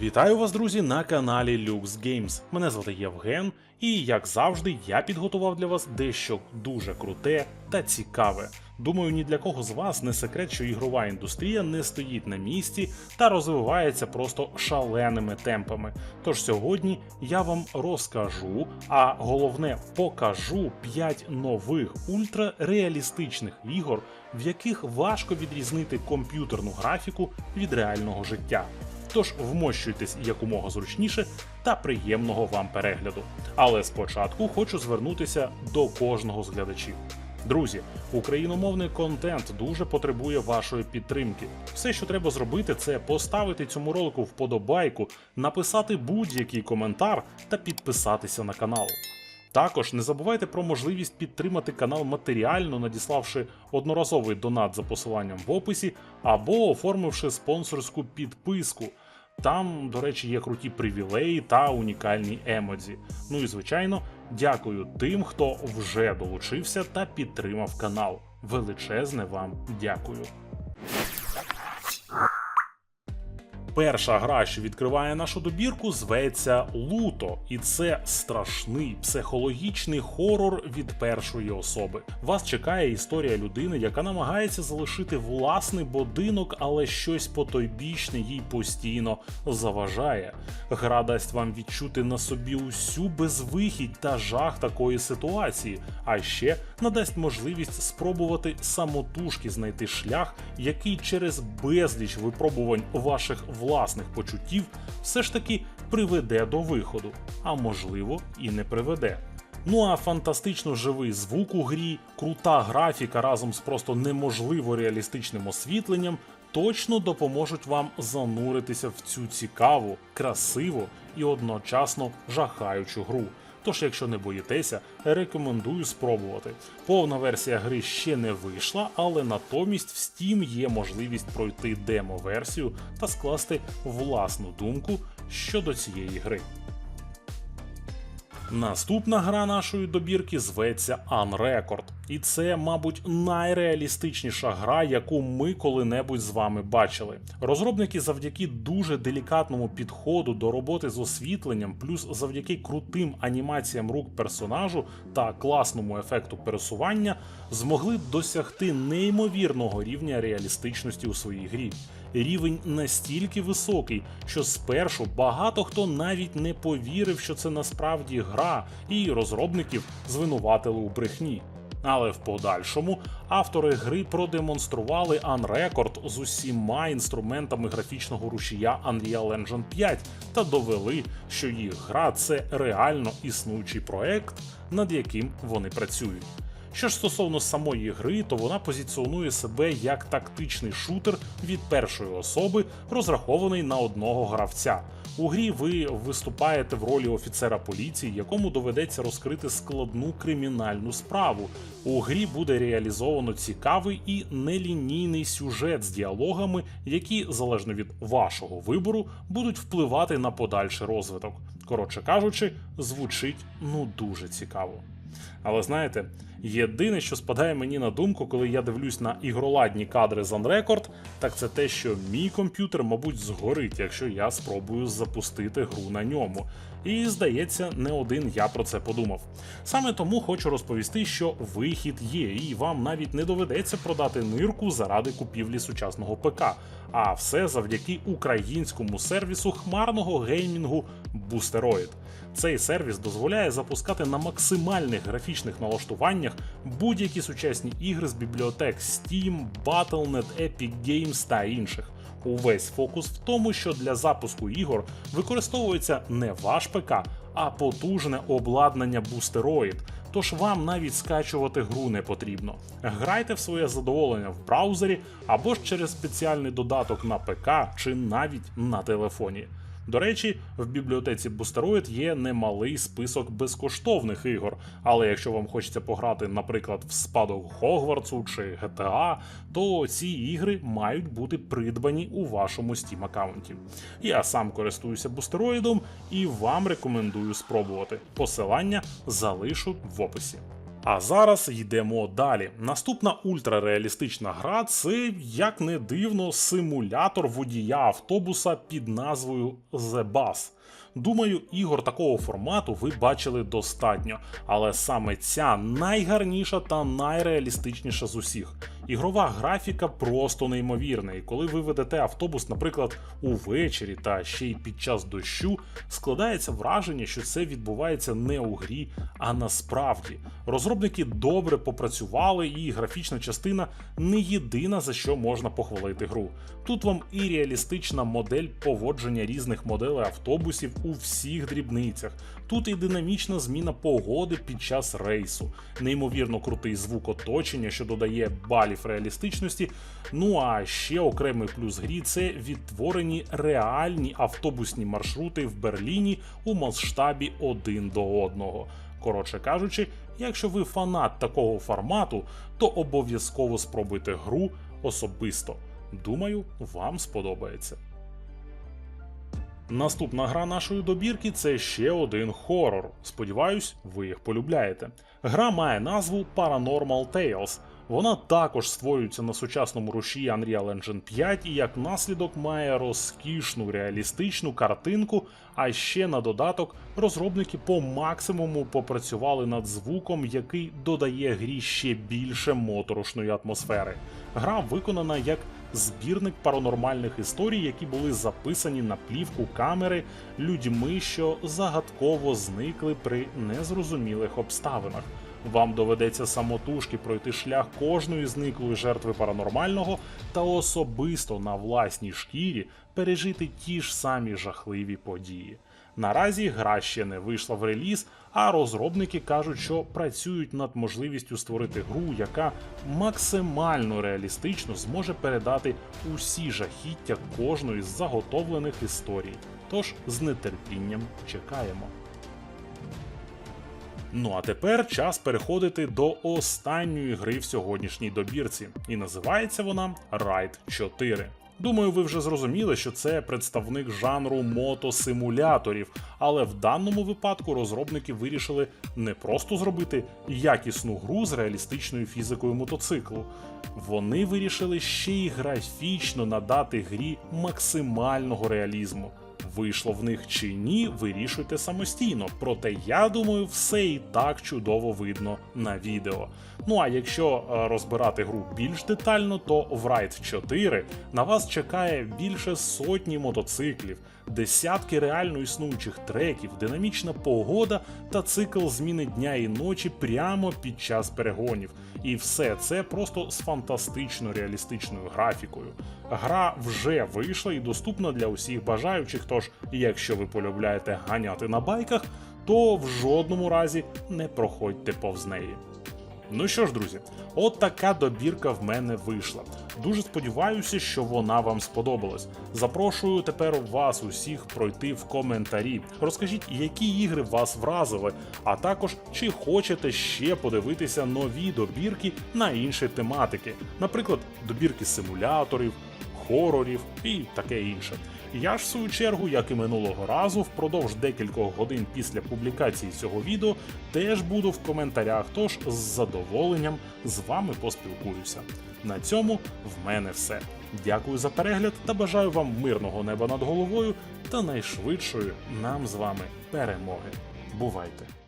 Вітаю вас, друзі, на каналі Lux Games. Мене звати Євген, і як завжди, я підготував для вас дещо дуже круте та цікаве. Думаю, ні для кого з вас не секрет, що ігрова індустрія не стоїть на місці та розвивається просто шаленими темпами. Тож сьогодні я вам розкажу, а головне покажу 5 нових ультрареалістичних ігор, в яких важко відрізнити комп'ютерну графіку від реального життя. Тож вмощуйтесь якомога зручніше та приємного вам перегляду. Але спочатку хочу звернутися до кожного з глядачів. Друзі, україномовний контент дуже потребує вашої підтримки. Все, що треба зробити, це поставити цьому ролику вподобайку, написати будь-який коментар та підписатися на канал. Також не забувайте про можливість підтримати канал матеріально, надіславши одноразовий донат за посиланням в описі або оформивши спонсорську підписку. Там, до речі, є круті привілеї та унікальні емодзі. Ну і звичайно, дякую тим, хто вже долучився та підтримав канал. Величезне вам дякую. Перша гра, що відкриває нашу добірку, зветься Луто, і це страшний психологічний хорор від першої особи. Вас чекає історія людини, яка намагається залишити власний будинок, але щось потойбічне їй постійно заважає. Гра дасть вам відчути на собі усю безвихідь та жах такої ситуації, а ще надасть можливість спробувати самотужки знайти шлях, який через безліч випробувань ваших власних почуттів все ж таки приведе до виходу, а можливо і не приведе. Ну а фантастично живий звук у грі, крута графіка разом з просто неможливо реалістичним освітленням точно допоможуть вам зануритися в цю цікаву, красиву і одночасно жахаючу гру. Тож, якщо не боїтеся, рекомендую спробувати. Повна версія гри ще не вийшла, але натомість в Steam є можливість пройти демо-версію та скласти власну думку щодо цієї гри. Наступна гра нашої добірки зветься Unrecord. І це, мабуть, найреалістичніша гра, яку ми коли-небудь з вами бачили. Розробники завдяки дуже делікатному підходу до роботи з освітленням, плюс завдяки крутим анімаціям рук персонажу та класному ефекту пересування, змогли досягти неймовірного рівня реалістичності у своїй грі. Рівень настільки високий, що спершу багато хто навіть не повірив, що це насправді гра, і розробників звинуватили у брехні. Але в подальшому автори гри продемонстрували Unrecord з усіма інструментами графічного рушія Unreal Engine 5 та довели, що їх гра це реально існуючий проект, над яким вони працюють. Що ж стосовно самої гри, то вона позиціонує себе як тактичний шутер від першої особи, розрахований на одного гравця. У грі ви виступаєте в ролі офіцера поліції, якому доведеться розкрити складну кримінальну справу. У грі буде реалізовано цікавий і нелінійний сюжет з діалогами, які, залежно від вашого вибору, будуть впливати на подальший розвиток. Коротше кажучи, звучить ну дуже цікаво. Але знаєте, єдине, що спадає мені на думку, коли я дивлюсь на ігроладні кадри з Unrecord, так це те, що мій комп'ютер, мабуть, згорить, якщо я спробую запустити гру на ньому. І здається, не один я про це подумав. Саме тому хочу розповісти, що вихід є, і вам навіть не доведеться продати нирку заради купівлі сучасного ПК. А все завдяки українському сервісу хмарного геймінгу Boosteroid. Цей сервіс дозволяє запускати на максимальних графічних налаштуваннях будь-які сучасні ігри з бібліотек Steam, Battle.net, Epic Games та інших. Увесь фокус в тому, що для запуску ігор використовується не ваш ПК, а потужне обладнання Boosteroid, тож вам навіть скачувати гру не потрібно. Грайте в своє задоволення в браузері або ж через спеціальний додаток на ПК чи навіть на телефоні. До речі, в бібліотеці Boosteroid є немалий список безкоштовних ігор, але якщо вам хочеться пограти, наприклад, в спадок Хогвартсу чи GTA, то ці ігри мають бути придбані у вашому Steam аккаунті. Я сам користуюся бустероїдом і вам рекомендую спробувати. Посилання залишу в описі. А зараз йдемо далі. Наступна ультрареалістична гра це, як не дивно, симулятор водія автобуса під назвою The Bus. Думаю, ігор такого формату ви бачили достатньо, але саме ця найгарніша та найреалістичніша з усіх. Ігрова графіка просто неймовірна, і коли ви ведете автобус, наприклад, увечері та ще й під час дощу, складається враження, що це відбувається не у грі, а насправді. Розробники добре попрацювали, і графічна частина не єдина за що можна похвалити гру. Тут вам і реалістична модель поводження різних моделей автобусів у всіх дрібницях. Тут і динамічна зміна погоди під час рейсу, неймовірно крутий звук оточення, що додає балів реалістичності. Ну а ще окремий плюс грі це відтворені реальні автобусні маршрути в Берліні у масштабі один до одного. Коротше кажучи, якщо ви фанат такого формату, то обов'язково спробуйте гру особисто. Думаю, вам сподобається. Наступна гра нашої добірки це ще один хорор. Сподіваюсь, ви їх полюбляєте. Гра має назву Paranormal Tales. Вона також створюється на сучасному руші Unreal Engine 5 і як наслідок має розкішну реалістичну картинку. А ще на додаток розробники по максимуму попрацювали над звуком, який додає грі ще більше моторошної атмосфери. Гра виконана як збірник паранормальних історій, які були записані на плівку камери людьми, що загадково зникли при незрозумілих обставинах. Вам доведеться самотужки пройти шлях кожної зниклої жертви паранормального та особисто на власній шкірі пережити ті ж самі жахливі події. Наразі гра ще не вийшла в реліз, а розробники кажуть, що працюють над можливістю створити гру, яка максимально реалістично зможе передати усі жахіття кожної з заготовлених історій. Тож з нетерпінням чекаємо. Ну а тепер час переходити до останньої гри в сьогоднішній добірці, і називається вона Ride 4. Думаю, ви вже зрозуміли, що це представник жанру мотосимуляторів, але в даному випадку розробники вирішили не просто зробити якісну гру з реалістичною фізикою мотоциклу. Вони вирішили ще й графічно надати грі максимального реалізму. Вийшло в них чи ні, вирішуйте самостійно. Проте я думаю, все і так чудово видно на відео. Ну а якщо е, розбирати гру більш детально, то в Ride 4 на вас чекає більше сотні мотоциклів, десятки реально існуючих треків, динамічна погода та цикл зміни дня і ночі прямо під час перегонів. І все це просто з фантастично реалістичною графікою. Гра вже вийшла і доступна для усіх бажаючих. Тож, якщо ви полюбляєте ганяти на байках, то в жодному разі не проходьте повз неї. Ну що ж, друзі, от така добірка в мене вийшла. Дуже сподіваюся, що вона вам сподобалась. Запрошую тепер вас усіх пройти в коментарі. Розкажіть, які ігри вас вразили, а також чи хочете ще подивитися нові добірки на інші тематики, наприклад, добірки симуляторів, хорорів і таке інше. Я ж в свою чергу, як і минулого разу, впродовж декількох годин після публікації цього відео теж буду в коментарях, тож з задоволенням з вами поспілкуюся. На цьому в мене все. Дякую за перегляд та бажаю вам мирного неба над головою та найшвидшої нам з вами перемоги. Бувайте!